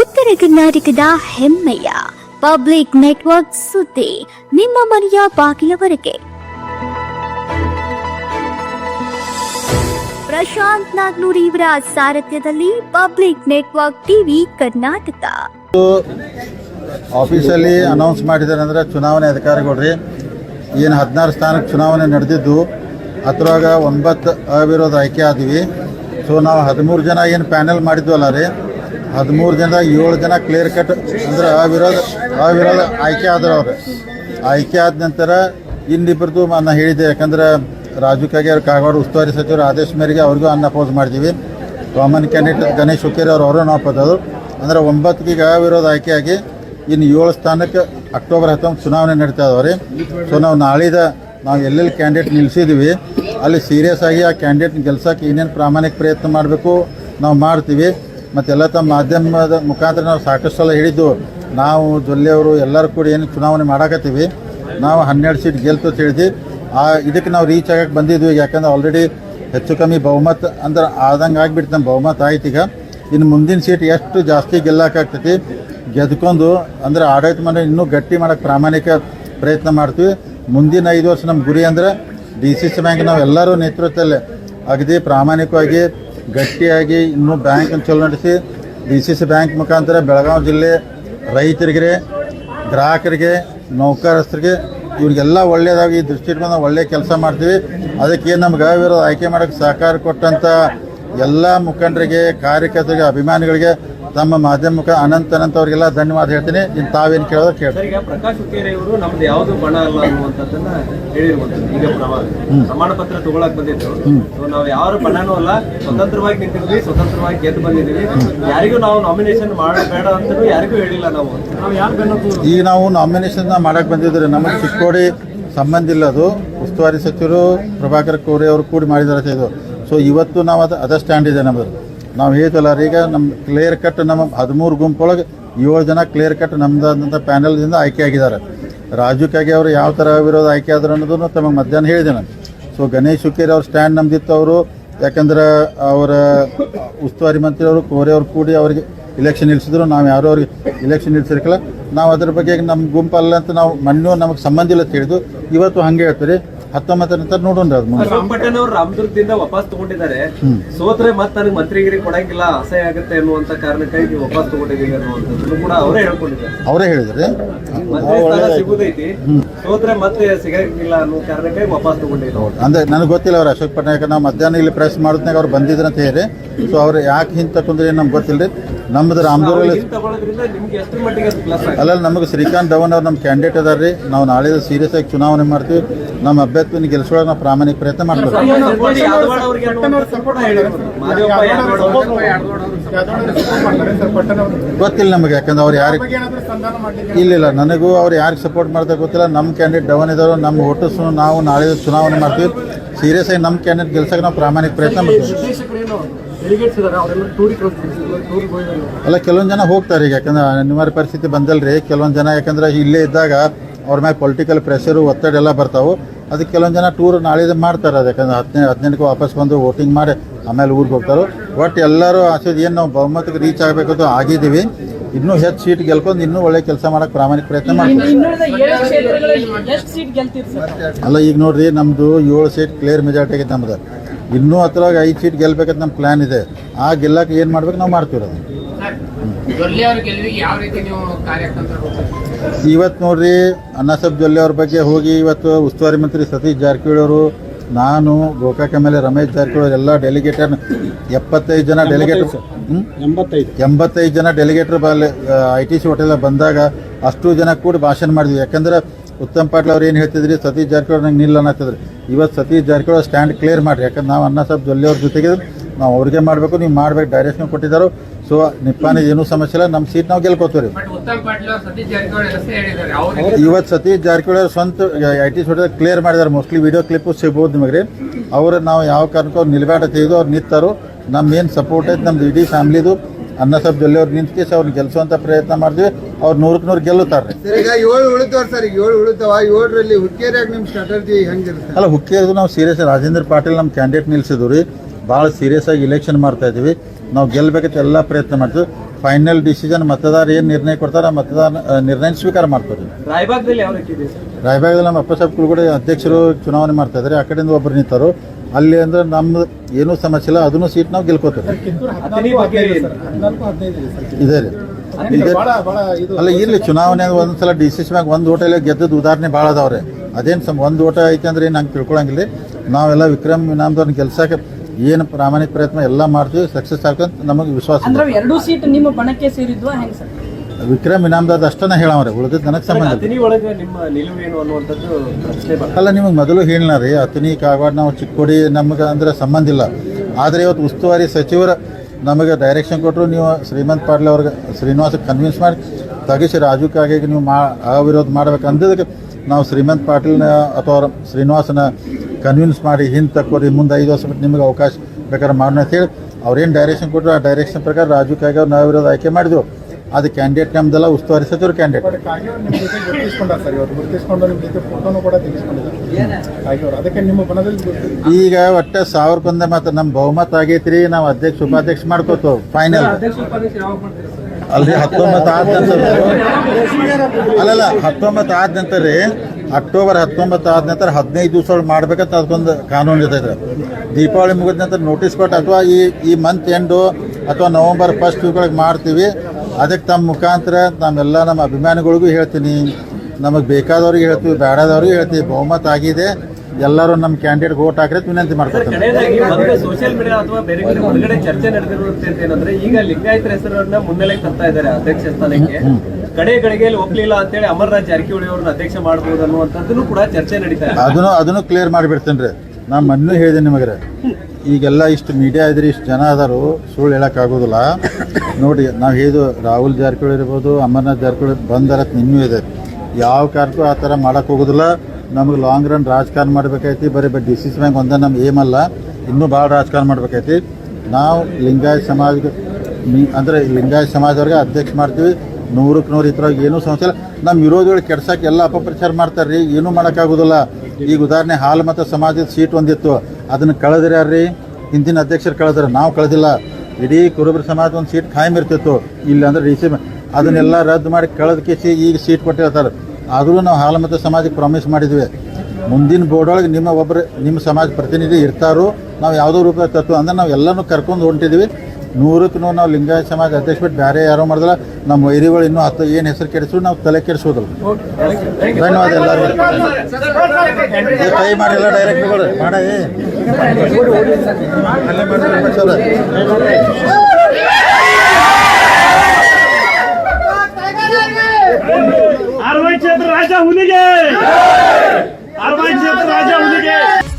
ಉತ್ತರ ಕರ್ನಾಟಕದ ಹೆಮ್ಮೆಯ ಪಬ್ಲಿಕ್ ನೆಟ್ವರ್ಕ್ ಸುದ್ದಿ ನಿಮ್ಮ ಮನೆಯ ಬಾಗಿಲವರೆಗೆ. ಪ್ರಶಾಂತ್ ನಾಗ್ನೂರಿ ಇವರ ಸಾರಥ್ಯದಲ್ಲಿ ಪಬ್ಲಿಕ್ ನೆಟ್ವರ್ಕ್ ಟಿವಿ ಕರ್ನಾಟಕ. ಆಫೀಸಲ್ಲಿ ಅನೌನ್ಸ್ ಮಾಡಿದ್ದಾರೆ ಅಂದ್ರೆ ಚುನಾವಣೆ ಅಧಿಕಾರಿಗಳು ರೀ ಏನು ಹದಿನಾರು ಸ್ಥಾನಕ್ಕೆ ಚುನಾವಣೆ ನಡೆದಿದ್ದು ಅದ್ರೊಳಗೆ ಒಂಬತ್ತು ಅವಿರೋಧ ಆಯ್ಕೆ ಆದ್ವಿ. ಸೊ ನಾವು ಹದಿಮೂರು ಜನ ಏನು ಪ್ಯಾನೆಲ್ ಮಾಡಿದ್ವಲ್ಲ ರೀ ಹದಿಮೂರು ಜನ ಏಳು ಜನ ಕ್ಲಿಯರ್ ಕಟ್ ಅಂದ್ರೆ ಅವಿರೋಧ ಅವಿರೋಧ ಆಯ್ಕೆ ಆದ್ರು ಅವ್ರು. ಆಯ್ಕೆ ಆದ ನಂತರ ಇನ್ನಿಬ್ಬರದು ನಾನು ಹೇಳಿದ್ದೆ, ಯಾಕಂದ್ರೆ ರಾಜು ಕಾಗೆ ಅವ್ರ ಕಾಗವಾಡ ಉಸ್ತುವಾರಿ ಸಚಿವರು ಆದೇಶ ಮೇರೆಗೆ ಅವ್ರಿಗೂ ಅನ್ನ ಅಪೋಸ್ ಮಾಡ್ತೀವಿ. ಕಾಮನ್ ಕ್ಯಾಂಡಿಡೇಟ್ ಗಣೇಶ್ ಹುಕ್ಕೇರಿ ಅವ್ರು ಅವರು ನಾವು ಪದವರು ಅಂದ್ರೆ ಒಂಬತ್ತಿಗೆ ಅವಿರೋಧ ಆಯ್ಕೆಯಾಗಿ ಇನ್ನು ಏಳು ಸ್ಥಾನಕ್ಕೆ ಅಕ್ಟೋಬರ್ ಹತ್ತೊಂಬತ್ತು ಚುನಾವಣೆ ನಡೀತಾ ಇದಾವೆ ರೀ ಸೊ ನಾವು ನಾಳಿದ ನಾವು ಎಲ್ಲೆಲ್ಲಿ ಕ್ಯಾಂಡಿಡೇಟ್ ನಿಲ್ಲಿಸಿದ್ವಿ ಅಲ್ಲಿ ಸೀರಿಯಸ್ ಆಗಿ ಆ ಕ್ಯಾಂಡಿಡೇಟ್ ಗೆಲ್ಸಕ್ಕೆ ಏನೇನು ಪ್ರಾಮಾಣಿಕ ಪ್ರಯತ್ನ ಮಾಡಬೇಕು ನಾವು ಮಾಡ್ತೀವಿ. ಮತ್ತೆಲ್ಲ ತಮ್ಮ ಮಾಧ್ಯಮದ ಮುಖಾಂತರ ನಾವು ಸಾಕಷ್ಟು ಸಲ ಹೇಳಿದ್ದು, ನಾವು ಜೊಲ್ಲೆಯವರು ಎಲ್ಲರೂ ಕೂಡ ಏನು ಚುನಾವಣೆ ಮಾಡಾಕತ್ತೀವಿ. ನಾವು ಹನ್ನೆರಡು ಸೀಟ್ ಗೆಲ್ತು ಅಂತ ಆ, ಇದಕ್ಕೆ ನಾವು ರೀಚ್ ಆಗಕ್ಕೆ ಬಂದಿದ್ವಿ. ಯಾಕಂದ್ರೆ ಆಲ್ರೆಡಿ ಹೆಚ್ಚು ಕಮ್ಮಿ ಬಹುಮತ ಅಂದ್ರೆ ಆದಂಗೆ ಆಗಿಬಿಟ್ಟು ನಮ್ಮ ಬಹುಮತ ಆಯ್ತು ಈಗ. ಇನ್ನು ಮುಂದಿನ ಸೀಟ್ ಎಷ್ಟು ಜಾಸ್ತಿ ಗೆಲ್ಲಕ್ಕಾಗ್ತೈತಿ? ಗೆದ್ಕೊಂಡು ಅಂದ್ರೆ ಆಡಳಿತ ಮನೆ ಇನ್ನೂ ಗಟ್ಟಿ ಮಾಡೋಕ್ಕೆ ಪ್ರಾಮಾಣಿಕ ಪ್ರಯತ್ನ ಮಾಡ್ತೀವಿ. ಮುಂದಿನ ಐದು ವರ್ಷ ನಮ್ಮ ಗುರಿ ಅಂದ್ರೆ ಡಿ ಸಿ ಸಿ ಬ್ಯಾಂಕ್ ನಾವು ಎಲ್ಲರೂ ನೇತೃತ್ವದಲ್ಲೇ ಅಗದಿ ಪ್ರಾಮಾಣಿಕವಾಗಿ ಗಟ್ಟಿಯಾಗಿ ಇನ್ನೂ ಬ್ಯಾಂಕ್ ಚಲೋ ನಡೆಸಿ, ಡಿ ಸಿ ಸಿ ಬ್ಯಾಂಕ್ ಮುಖಾಂತರ ಬೆಳಗಾವಿ ಜಿಲ್ಲೆ ರೈತರಿಗೆ, ಗ್ರಾಹಕರಿಗೆ, ನೌಕರಸ್ಥರಿಗೆ ಇವರಿಗೆಲ್ಲ ಒಳ್ಳೆಯದಾಗಿ ಈ ದೃಷ್ಟಿ ಇಟ್ಕೊಂಡು ಒಳ್ಳೆ ಕೆಲಸ ಮಾಡ್ತೀವಿ. ಅದಕ್ಕೆ ನಮ್ಗೆ ಗಾಯವಿರೋದು ಆಯ್ಕೆ ಮಾಡೋಕ್ಕೆ ಸಹಕಾರ ಕೊಟ್ಟಂಥ ಎಲ್ಲ ಮುಖಂಡರಿಗೆ, ಕಾರ್ಯಕರ್ತರಿಗೆ, ಅಭಿಮಾನಿಗಳಿಗೆ ತಮ್ಮ ಮಾಧ್ಯಮಕ್ಕೆ ಮುಖ ಅನಂತ ಅನಂತ ಅವರಿಗೆಲ್ಲ ಧನ್ಯವಾದ ಹೇಳ್ತೀನಿ. ಇನ್ನು ತಾವೇನು ಕೇಳೋದು ಕೇಳಿ. ಸರ್ ಈಗ ಪ್ರಕಾಶ್ ಹುಕ್ಕೇರಿ ಅವರು ನಮ್ದು ಯಾವ್ದು ಬಣ ಅಲ್ಲ ಅನ್ನುವಂಥದ್ದನ್ನ ಹೇಳಿರುವಂಥದ್ದು ಈಗ ಪ್ರಮಾಣ ಪ್ರಮಾಣ ಪತ್ರ ತಗೊಳಕ್ ಬಂದಿದ್ದು So ನಾವು ಯಾರು ಬಣನೂ ಅಲ್ಲ ಸ್ವತಂತ್ರವಾಗಿ ನಿಂತಿದ್ವಿ ಸ್ವತಂತ್ರವಾಗಿ ಗೆದ್ದು ಬಂದಿದ್ದೀವಿ. ಯಾರಿಗೂ ನಾವು ನಾಮಿನೇಷನ್ ಮಾಡಬೇಡ ಅಂತಲೂ ಯಾರಿಗೂ ಹೇಳಿಲ್ಲ ನಾವು. ನಾವು ಯಾರು ಈಗ ನಾವು ನಾಮಿನೇಷನ್ ಮಾಡಕ್ಕೆ ಬಂದಿದ್ರೆ ನಮಗೆ ಚಿಕ್ಕೋಡಿ ಸಂಬಂಧ ಇಲ್ಲ ಅದು. ಉಸ್ತುವಾರಿ ಸಚಿವರು ಪ್ರಭಾಕರ್ ಕೋರೆ ಅವರು ಕೂಡಿ ಮಾಡಿದಾರೆ ಇದು. ಸೊ ಇವತ್ತು ನಾವು ಅದು ಅದ ಸ್ಟ್ಯಾಂಡ್ ಇದೆ ನಮ್ಮದು ನಾವು ಹೇಳ್ತಲ್ಲ ಈಗ ನಮ್ಮ ಕ್ಲಿಯರ್ ಕಟ್ ನಮ್ಮ ಹದಿಮೂರು ಗುಂಪೊಳಗೆ ಏಳು ಜನ ಕ್ಲಿಯರ್ ಕಟ್ ನಮ್ಮದಾದಂಥ ಪ್ಯಾನಲ್ದಿಂದ ಆಯ್ಕೆ ಆಗಿದ್ದಾರೆ. ರಾಜು ಅವರು ಯಾವ ಥರ ವಿರೋಧ ಆಯ್ಕೆ ಆದ್ರು ಅನ್ನೋದನ್ನು ತಮಗೆ ಮಧ್ಯಾಹ್ನ ಹೇಳಿದೆ ನಾನು ಸೊ ಗಣೇಶ್ ಶುಕೇರ್ ಅವ್ರ ಸ್ಟ್ಯಾಂಡ್ ನಮ್ದಿತ್ತು ಅವರು. ಯಾಕಂದ್ರೆ ಅವರ ಉಸ್ತುವಾರಿ ಮಂತ್ರಿ ಅವರು ಕೂಡಿ ಅವರಿಗೆ ಇಲೆಕ್ಷನ್ ನಿಲ್ಲಿಸಿದ್ರು ನಾವು ಯಾರೋ ಅವ್ರಿಗೆ ಇಲೆಕ್ಷನ್ ನಿಲ್ಲಿಸಿರ್ಕಲ್ಲ ನಾವು ಅದ್ರ ಬಗ್ಗೆ ನಮ್ಮ ಗುಂಪಲ್ಲ ಅಂತ ನಾವು ಮಣ್ಣು ನಮಗೆ ಸಂಬಂಧ ಇಲ್ಲ ಇವತ್ತು ಹಂಗೆ ಹೇಳ್ತೀರಿ. ಹತ್ತೊಂಬತ್ತರ ನಂತರ ನೋಡೋಣ ಅದು ಮುಂದೆ ರಾಮಪಟ್ಟಣ ಅವರು ರಾಮದುರ್ಗದಿಂದ ವಾಪಸ್ ತಗೊಂಡಿದ್ದಾರೆ. ಸೋತ್ರೆ ಮತ್ತೆ ನನಗೆ ಮಂತ್ರಿಗಿರಿ ಕೊಡಂಗಿಲ್ಲ ಅಸಹ್ಯ ಆಗುತ್ತೆ ಅನ್ನುವಂತ ಕಾರಣಕ್ಕಾಗಿ ನೀವು ವಾಪಸ್ ತಗೊಂಡಿದ್ದೀವಿ ಅನ್ನುವಂಥದ್ದು ಕೂಡ ಅವರೇ ಹೇಳ್ಕೊಂಡಿದ್ದಾರೆ. ಅವರೇ ಹೇಳಿದ್ರೆ ಮಂತ್ರಿ ಸ್ಥಾನ ಸಿಗುದೈತಿ. ಸೋತ್ರೆ ಮತ್ತೆ ಸಿಗಂಗಿಲ್ಲ ಅನ್ನೋ ಕಾರಣಕ್ಕಾಗಿ ವಾಪಸ್ ತಗೊಂಡಿದ್ದಾರೆ ಅಂದ್ರೆ ನನಗೆ ಗೊತ್ತಿಲ್ಲ ಅವ್ರು ಅಶೋಕ್ ಪಟ್ನಾಯಕ ನಾವು ಮಧ್ಯಾಹ್ನ ಇಲ್ಲಿ ಪ್ರೆಸ್ ಮಾಡಿದ್ನಾಗ ಅವ್ರು ಬಂದಿದ್ರು ಅಂತ ಹೇಳಿ. ಸೊ ಅವ್ರು ಯಾಕೆ ಹಿಂದೆ ತಕೊಂಡ್ರೆ ನಮ್ಗೆ ಗೊತ್ತಿಲ್ಲ ರೀ ನಮ್ಮದು ರಾಮದುರ್ಗಲ್ಲಿ ತಗೊಳ್ಳೋದ್ರಿಂದ ನಿಮ್ಗೆ ಎಷ್ಟು ಮಟ್ಟಿಗೆ ಅದು ಪ್ಲಸ್ ಆಗುತ್ತೆ? ಅಲ್ಲ ನಮಗೆ ಶ್ರೀಕಾಂತ್ ಧವನ್ ಅವ್ರು ನಮ್ಮ ಕ್ಯಾಂಡಿಡೇಟ್ ಅದಾರ ರೀ ನಾವು ನಾಳೆ ಸೀರಿಯಸ್ ಆಗಿ ಚುನಾವಣೆ ಮಾಡ್ತೀವಿ. ನಮ್ಮ ಅಭ್ಯರ್ಥಿನ ಗೆಲ್ಸೋಳಗೆ ನಾವು ಪ್ರಾಮಾಣಿಕ ಪ್ರಯತ್ನ ಅವ್ರಿಗೆ ಗೊತ್ತಿಲ್ಲ ನಮಗೆ ಯಾಕಂದ್ರೆ ಅವ್ರು ಯಾರಿಗೆ ಇಲ್ಲ ಇಲ್ಲ ನನಗೂ ಅವ್ರು ಯಾರಿಗೆ ಸಪೋರ್ಟ್ ಮಾಡ್ತಾರೆ ಗೊತ್ತಿಲ್ಲ. ನಮ್ಮ ಕ್ಯಾಂಡಿಡೇಟ್ ಡವನ್ ಇದ್ದಾರೋ ನಮ್ಮ ಓಟರ್ಸ್ ನಾವು ನಾಳೆ ಚುನಾವಣೆ ಮಾಡ್ತೀವಿ. ಸೀರಿಯಸ್ ಆಗಿ ನಮ್ಮ ಕ್ಯಾಂಡಿಡೇಟ್ ಗೆಲ್ಸಕ್ಕೆ ನಾವು ಪ್ರಾಮಾಣಿಕ ಪ್ರಯತ್ನ ಮಾಡ್ತೀವಿ. ಅಲ್ಲ ಕೆಲವೊಂದು ಜನ ಹೋಗ್ತಾರೆ ಈಗ ಯಾಕಂದ್ರೆ ಅನಿವಾರ್ಯ ಪರಿಸ್ಥಿತಿ ಬಂದಲ್ರಿ. ಕೆಲವೊಂದು ಜನ ಯಾಕಂದ್ರೆ ಇಲ್ಲೇ ಇದ್ದಾಗ ಅವ್ರ ಮೇಲೆ ಪೊಲಿಟಿಕಲ್ ಪ್ರೆಷರು ಒತ್ತಡ ಎಲ್ಲ ಬರ್ತಾವೆ. ಅದಕ್ಕೆ ಕೆಲವೊಂದು ಜನ ಟೂರ್ ನಾಳಿದ ಮಾಡ್ತಾರೆ ಅದು ಯಾಕಂದ್ರೆ ಹದಿನೈದು ಹದಿನೆಂಟಕ್ಕೆ ವಾಪಸ್ ಬಂದು ವೋಟಿಂಗ್ ಮಾಡಿ ಆಮೇಲೆ ಊರಿಗೆ ಹೋಗ್ತಾರೆ. ಒಟ್ಟು ಎಲ್ಲರೂ ಆಸೆದು ಏನು ನಾವು ಬಹುಮತಕ್ಕೆ ರೀಚ್ ಆಗಬೇಕಂತ ಆಗಿದ್ದೀವಿ. ಇನ್ನೂ ಹೆಚ್ಚು ಸೀಟ್ ಗೆಲ್ಕೊಂಡು ಇನ್ನೂ ಒಳ್ಳೆ ಕೆಲಸ ಮಾಡಕ್ಕೆ ಪ್ರಾಮಾಣಿಕ ಪ್ರಯತ್ನ ಮಾಡ್ತೀವಿ. ಅಲ್ಲ ಈಗ ನೋಡ್ರಿ ನಮ್ಮದು ಏಳು ಸೀಟ್ ಕ್ಲಿಯರ್ ಮೆಜಾರಿಟಿ ಆಗೈತೆ ನಮ್ದು. ಇನ್ನೂ ಹತ್ರವಾಗಿ ಐದು ಸೀಟ್ ಗೆಲ್ಬೇಕಂತ ನಮ್ಮ ಪ್ಲ್ಯಾನ್ ಇದೆ. ಆ ಗೆಲ್ಲಕ್ಕೆ ಏನು ಮಾಡ್ಬೇಕು ನಾವು ಮಾಡ್ತೀವಿ ಅದು ಇವತ್ತು ನೋಡ್ರಿ ಅನ್ನಸಬ್ ಜೊಲ್ಲೆ ಅವ್ರ ಬಗ್ಗೆ ಹೋಗಿ ಇವತ್ತು ಉಸ್ತುವಾರಿ ಮಂತ್ರಿ ಸತೀಶ್ ಜಾರಕಿಹೊಳಿ ಅವರು ನಾನು Gokak M L A Ramesh Jarkiholi ಎಲ್ಲ ಡೆಲಿಗೇಟರ್ ಎಪ್ಪತ್ತೈದು ಜನ ಡೆಲಿಗೇಟರ್ ಎಂಬತ್ತೈದು ಎಂಬತ್ತೈದು. ಜನ ಡೆಲಿಗೇಟರ್ ಬಲ್ಲಿ ಐ ಟಿ ಸಿ ಹೋಟೆಲ್ ಬಂದಾಗ ಅಷ್ಟು ಜನ ಕೂಡ ಭಾಷಣ ಮಾಡಿದ್ವಿ. ಯಾಕಂದ್ರೆ ಉತ್ತಮ್ ಪಾಟೀಲ್ ಅವ್ರು ಏನು ಹೇಳ್ತಿದ್ರಿ? ಸತೀಶ್ ಜಾರಕಿಹೊಳಿ ನಂಗೆ ನಿಲ್ಲ ಅನ್ನತ್ತಿದ್ರಿ ಇವತ್ತು ಸತೀಶ್ ಜಾರಕಿಹೊಳಿ ಸ್ಟ್ಯಾಂಡ್ ಕ್ಲಿಯರ್ ಮಾಡಿರಿ. ಯಾಕಂದ್ರೆ ನಾವು ಅಣ್ಣ ಸಾಹೇಬ್ ಜೊಲ್ಲೆ ಅವ್ರ ಜೊತೆಗೆ ನಾವು ಅವ್ರಿಗೆ ಮಾಡಬೇಕು ನೀವು ಮಾಡ್ಬೇಕು ಡೈರೆಕ್ಷನ್ ಕೊಟ್ಟಿದ್ದಾರೆ. ಸೊ ನಿಪ್ಪಾನ ಏನೂ ಸಮಸ್ಯೆ ಇಲ್ಲ ನಮ್ಮ ಸೀಟ್ ನಾವು ಗೆಲ್ಕೋತೀವಿ ಇವತ್ತು ಸತೀಶ್ ಜಾರಕಿಹೊಳಿ ಅವ್ರ ಸ್ವಂತ ಐ ಟಿ ಸೊಡೆ ಕ್ಲಿಯರ್ ಮಾಡಿದ್ದಾರೆ. ಮೋಸ್ಟ್ಲಿ ವಿಡಿಯೋ ಕ್ಲಿಪ್ಪು ಸಿಗ್ಬೋದು ನಿಮಗೆ ರೀ ಅವರು ನಾವು ಯಾವ ಕಾರಣಕ್ಕೂ ಅವ್ರು ನಿಲ್ಬೇಡ ತೆಗೆದು ಅವ್ರು ನಿಂತರು. ನಮ್ಮ ಏನು ಸಪೋರ್ಟ್ ಐತೆ ನಮ್ದು ಇಡೀ ಫ್ಯಾಮ್ಲಿದು. ಅನ್ನ ಸಾಹೇಬ್ ಜೊಲ್ಲೆ ಅವ್ರು ನಿಂತ್ಕೇಸಿ ಅವ್ರನ್ನ ಗೆಲ್ಸುವಂಥ ಪ್ರಯತ್ನ ಮಾಡ್ತೀವಿ. ಅವ್ರು ನೂರಕ್ಕೆ ನೂರು ಗೆಲ್ಲುತ್ತಾರೆ ಸರ್ ಈಗ ಏಳು ಉಳಿತಾವ ಸರ್ ಈಗ ಏಳು ಉಳಿತಾವ. ಏಳರಲ್ಲಿ ಹುಕ್ಕೇರಿಯಾಗ ನಿಮ್ಮ ಸ್ಟ್ರಾಟಜಿ ಹೆಂಗಿರುತ್ತೆ? ಅಲ್ಲ ಹುಕ್ಕೇರಿದು ನಾವು ಸೀರಿಯಸ್ ರಾಜೇಂದ್ರ ಪಾಟೀಲ್ ನಮ್ಮ ಕ್ಯಾಂಡಿಡೇಟ್ ನಿಲ್ಸಿದ್ವು ರೀ. ಭಾಳ ಸೀರಿಯಸ್ ಆಗಿ ಇಲೆಕ್ಷನ್ ಮಾಡ್ತಾ ಇದ್ದೀವಿ. ನಾವು ಗೆಲ್ಲಬೇಕಂತ ಎಲ್ಲ ಪ್ರಯತ್ನ ಮಾಡ್ತೀವಿ. ಫೈನಲ್ ಡಿಸಿಷನ್ ಮತದಾರ ಏನು ನಿರ್ಣಯ ಕೊಡ್ತಾರೆ ಆ ಮತದಾರ ನಿರ್ಣಯ ಸ್ವೀಕಾರ ಮಾಡ್ತಾರೆ. ರಾಯಬಾಗ್ದಲ್ಲಿ ನಮ್ಮ ಅಪ್ಪ ಸಾಹೇಬ್ ಕುಲಗಡೆ ಅಧ್ಯಕ್ಷರು ಚುನಾವಣೆ ಮಾಡ್ತಾ ಇದ್ದಾರೆ. ಆ ಕಡೆಯಿಂದ ಒಬ್ಬರು ನಿಂತರು. ಅಲ್ಲಿ ಅಂದ್ರೆ ನಮ್ದು ಏನೂ ಸಮಸ್ಯೆ ಇಲ್ಲ. ಅದನ್ನು ಸೀಟ್ ನಾವು ಗೆಲ್ಕೋತೇವೆ. ಇದೇ ರೀ. ಇದೆ. ಅಲ್ಲ ಇಲ್ಲಿ ಚುನಾವಣೆ ಒಂದ್ಸಲ ಡಿ ಸಿ ಸಿ ಮ್ಯಾಗ ಒಂದು ಓಟ ಇಲ್ಲ ಗೆದ್ದದ ಉದಾಹರಣೆ ಭಾಳ ಅದಾವ್ರೆ. ಅದೇನು ಸಮ ಒಂದು ಓಟ ಐತೆ ಅಂದ್ರೆ ಏನು ಹಂಗೆ ತಿಳ್ಕೊಳಂಗಿಲ್ಲ. ನಾವೆಲ್ಲ ವಿಕ್ರಮ್ ಇನಾಮ್ದವ್ರನ್ನ ಗೆಲ್ಸಕ್ಕೆ ಏನು ಪ್ರಾಮಾಣಿಕ ಪ್ರಯತ್ನ ಎಲ್ಲ ಮಾಡ್ತೀವಿ ಸಕ್ಸಸ್ ಆಗ್ತಂತ ನಮಗೆ ವಿಶ್ವಾಸ ಅಂದ್ರೆ ಇದೆ ಎರಡೂ ಸೀಟ್ ನಿಮ್ಮ ಬಣಕ್ಕೆ ಸೇರಿದ್ವಾ ಹೆಂಗ್ ಸರ್? ವಿಕ್ರಮ್ ಇನಾಮದಾದ ಅಷ್ಟನ್ನ ಹೇಳವ್ರೆ ಉಳಿದ ನನಗೆ ಸಂಬಂಧ ಇಲ್ಲ. ಅತನಿ ಒಳಗೆ ನಿಮ್ಮ ನಿಲುವು ಏನು ಅನ್ನುವಂಥದ್ದು ಪ್ರಶ್ನೆ ಬರ್ತದೆ ಅಲ್ಲ ನಿಮಗೆ ಮೊದಲು ಹೇಳಿನ ಅತಿನಿ ಅತನಿ ಕಾಗವಾಡ ನಾವು ಚಿಕ್ಕೋಡಿ ನಮಗೆ ಅಂದ್ರೆ ಸಂಬಂಧ ಇಲ್ಲ. ಆದರೆ ಇವತ್ತು ಉಸ್ತುವಾರಿ ಸಚಿವರು ನಮಗೆ ಡೈರೆಕ್ಷನ್ ಕೊಟ್ಟರು ನೀವು ಶ್ರೀಮಂತ್ ಪಾಟೀಲ್ ಅವ್ರಿಗೆ ಶ್ರೀನಿವಾಸ ಕನ್ವಿನ್ಸ್ ಮಾಡಿ ತಗಿಸಿ ರಾಜು ಕಾಗೆಗೆ ನೀವು ಮಾ ಅವಿರೋಧ ಮಾಡ್ಬೇಕು ಅಂದಿದ್ದಕ್ಕೆ ನಾವು ಶ್ರೀಮಂತ್ ಪಾಟೀಲ್ನ ಅಥವಾ ಅವ್ರ ಶ್ರೀನಿವಾಸನ ಕನ್ವಿನ್ಸ್ ಮಾಡಿ ಹಿಂದೆ ತಕ್ಕೋರಿ ಮುಂದೆ ಐದು ವರ್ಷ ಬಿಟ್ಟು ನಿಮಗೆ ಅವಕಾಶ ಬೇಕಾದ್ರೆ ಮಾಡೋಣ ಅಂತ ಹೇಳಿ ಅವ್ರೇನು ಡೈರೆಕ್ಷನ್ ಕೊಟ್ಟರು ಆ ಡೈರೆಕ್ಷನ್ ಪ್ರಕಾರ ರಾಜು ಕಾಗೆ ಅವ್ರು ನಾವು ವಿರೋಧ ಆಯ್ಕೆ ಮಾಡಿದ್ವು. ಅದು ಕ್ಯಾಂಡಿಡೇಟ್ ನಮ್ದೆಲ್ಲ ಉಸ್ತುವಾರಿ ಸಚಿವರು ಕ್ಯಾಂಡಿಡೇಟ್ ಈಗ ಒಟ್ಟ ಸಾವಿರಕ್ಕೊಂದ ಮತ್ತು ನಮ್ಮ ಬಹುಮತ ಆಗೈತ್ರಿ ನಾವು ಅಧ್ಯಕ್ಷ ಉಪಾಧ್ಯಕ್ಷ ಮಾಡ್ಕೋತು ಫೈನಲ್ ಅಲ್ರಿ ಹತ್ತೊಂಬತ್ತು ಆದ ನಂತರ. ಅಲ್ಲಲ್ಲ ಹತ್ತೊಂಬತ್ತು ಆದ ನಂತರ ರೀ ಅಕ್ಟೋಬರ್ ಹತ್ತೊಂಬತ್ತು ಆದ ನಂತರ ಹದಿನೈದು ದಿವಸ ಮಾಡ್ಬೇಕಂತ ಅದಕ್ಕೊಂದು ಕಾನೂನು ಇರ್ತೈತೆ. ದೀಪಾವಳಿ ಮುಗಿದ ನಂತರ ನೋಟಿಸ್ ಕೊಟ್ಟು ಅಥವಾ ಈ ಈ ಮಂತ್ ಎಂಡು ಅಥವಾ ನವಂಬರ್ ಫಸ್ಟ್ ವೀಕ್ ಒಳಗೆ ಮಾಡ್ತೀವಿ. ಅದಕ್ಕೆ ತಮ್ಮ ಮುಖಾಂತರ ನಮ್ಮೆಲ್ಲ ನಮ್ಮ ಅಭಿಮಾನಿಗಳಿಗೂ ಹೇಳ್ತೀನಿ. ನಮಗೆ ಬೇಕಾದವ್ರಿಗೆ ಹೇಳ್ತೀವಿ, ಬೇಡದವ್ರಿಗೆ ಹೇಳ್ತೀವಿ. ಬಹುಮತ ಆಗಿದೆ. ಎಲ್ಲರೂ ನಮ್ಮ ಕ್ಯಾಂಡಿಡೇಟ್ ಓಟ್ ಹಾಕ್ರೆ ವಿನಂತಿ ಮಾಡ್ತಾರೆ ಸೋಷಿಯಲ್ ಮೀಡಿಯಾ ಅಥವಾ ಬೇರೆ ಕಡೆ ಹೊರಗಡೆ ಚರ್ಚೆ ಅಂತ ಏನಂದ್ರೆ ಈಗ ಲಿಂಗಾಯತರ ಹೆಸರನ್ನ ಮುನ್ನೆಲೆಗೆ ತರ್ತಾ ಇದ್ದಾರೆ ಅಧ್ಯಕ್ಷ ಸ್ಥಾನಕ್ಕೆ. ಕಡೆ ಗಳಿಗೆಯಲ್ಲಿ ಒಪ್ಲಿಲ್ಲ ಅಂತೇಳಿ ಅಮರರಾಜ್ ಜಾರಕಿಹೊಳಿ ಅವ್ರನ್ನ ಅಧ್ಯಕ್ಷ ಮಾಡಬಹುದು ಅನ್ನುವಂಥದ್ದನ್ನು ಕೂಡ ಚರ್ಚೆ ನಡೀತಾ ಇದೆ. ಅದನ್ನು ಅದನ್ನು ಕ್ಲಿಯರ್ ಮಾಡಿಬಿಡ್ತೇನೆ ರೀ. ನಾನು ಮೊನ್ನೆ ಹೇಳಿದೆ ನಿಮಗೆ ಈಗೆಲ್ಲ ಇಷ್ಟು ಮೀಡಿಯಾ ಇದ್ರೆ ಇಷ್ಟು ಜನ ಅದಾರು ಸುಳ್ಳು ಹೇಳೋಕ್ಕಾಗೋದಿಲ್ಲ ನೋಡಿ ನಾವು ಹೇಳಿದು ರಾಹುಲ್ ಜಾರಕಿಹೊಳಿ ಇರ್ಬೋದು ಅಮರ್ನಾಥ್ ಜಾರಕಿಹೊಳಿ ಬಂದರತ್ ನಿನ್ನೂ ಇದೆ. ಯಾವ ಕಾರಣಕ್ಕೂ ಆ ಥರ ಮಾಡೋಕೆ ಹೋಗೋದಿಲ್ಲ. ನಮಗೆ ಲಾಂಗ್ ರನ್ ರಾಜಕಾರಣ ಮಾಡಬೇಕೈತಿ ಬರೀ ಬರೀ ಡಿ ಸಿ ಮ್ಯಾಗ ಒಂದೇ ನಮ್ಮ ಏಮ್ ಅಲ್ಲ, ಇನ್ನೂ ಭಾಳ ರಾಜಕಾರಣ ಮಾಡಬೇಕೈತಿ ನಾವು ಲಿಂಗಾಯತ್ ಸಮಾಜಕ್ಕೆ ಮೀ ಅಂದರೆ ಲಿಂಗಾಯತ್ ಸಮಾಜದವ್ರಿಗೆ ಅಧ್ಯಕ್ಷ ಮಾಡ್ತೀವಿ. ನೂರಕ್ಕೆ ನೂರು ಇದ್ರಾಗ ಏನೂ ಸಮಸ್ಯೆ ಇಲ್ಲ. ನಮ್ಮ ವಿರೋಧಿಗಳು ಕೆಡ್ಸಕ್ಕೆ ಎಲ್ಲ ಅಪಪ್ರಚಾರ ಮಾಡ್ತಾರೆ ರೀ ಏನೂ ಮಾಡೋಕ್ಕಾಗೋದಿಲ್ಲ. ಈಗ ಉದಾಹರಣೆ ಹಾಲು ಮತ್ತು ಸಮಾಜದ ಸೀಟ್ ಒಂದಿತ್ತು. ಅದನ್ನು ಕಳೆದ್ರೆ ರೀ ಹಿಂದಿನ ಅಧ್ಯಕ್ಷರು ಕಳೆದ್ರೆ, ನಾವು ಕಳೆದಿಲ್ಲ. ಇಡೀ ಕುರುಬರ ಸಮಾಜ ಒಂದು ಸೀಟ್ ಖಾಯಂ ಇರ್ತಿತ್ತು. ಇಲ್ಲ ಅಂದ್ರೆ ಡಿ ಸಿ ಅದನ್ನೆಲ್ಲ ರದ್ದು ಮಾಡಿ ಕಳೆದ ಕೇಸಿ ಈಗ ಸೀಟ್ ಕೊಟ್ಟಿರ್ತಾರೆ. ಆದರೂ ನಾವು ಹಾಲು ಮತ್ತು ಸಮಾಜಕ್ಕೆ ಪ್ರಾಮಿಸ್ ಮಾಡಿದ್ವಿ. ಮುಂದಿನ ಬೋರ್ಡ್ ಒಳಗೆ ನಿಮ್ಮ ಒಬ್ಬರು ನಿಮ್ಮ ಸಮಾಜ ಪ್ರತಿನಿಧಿ ಇರ್ತಾರೋ, ನಾವು ಯಾವುದೋ ರೂಪ ತತ್ವ ಅಂದ್ರೆ ನಾವು ಎಲ್ಲನೂ ಕರ್ಕೊಂಡು ಹೊಂಟಿದ್ವಿ. ನೂರಕ್ಕೆ ನೂರು ನಾವು ಲಿಂಗಾಯತ ಸಮಾಜ ಅಧ್ಯಕ್ಷ ಬಿಟ್ಟು ಬೇರೆ ಯಾರೋ ಮಾಡಿದ್ರೆ ನಮ್ಮ ವೈರಿಗಳು ಇನ್ನೂ ಹತ್ತು, ಏನು ಹೆಸರು ಕೆಡಿಸಿದ್ರು ನಾವು ತಲೆ ಕೆಡಿಸೋದಿಲ್ಲ ಧನ್ಯವಾದ ಎಲ್ಲರಿಗೂ. ಕೈ ಮಾಡಿಲ್ಲ ಡೈರೆಕ್ಟ್ಗಳು ಮಾಡ. राजा होने के अरबाई क्षेत्र राजा होने के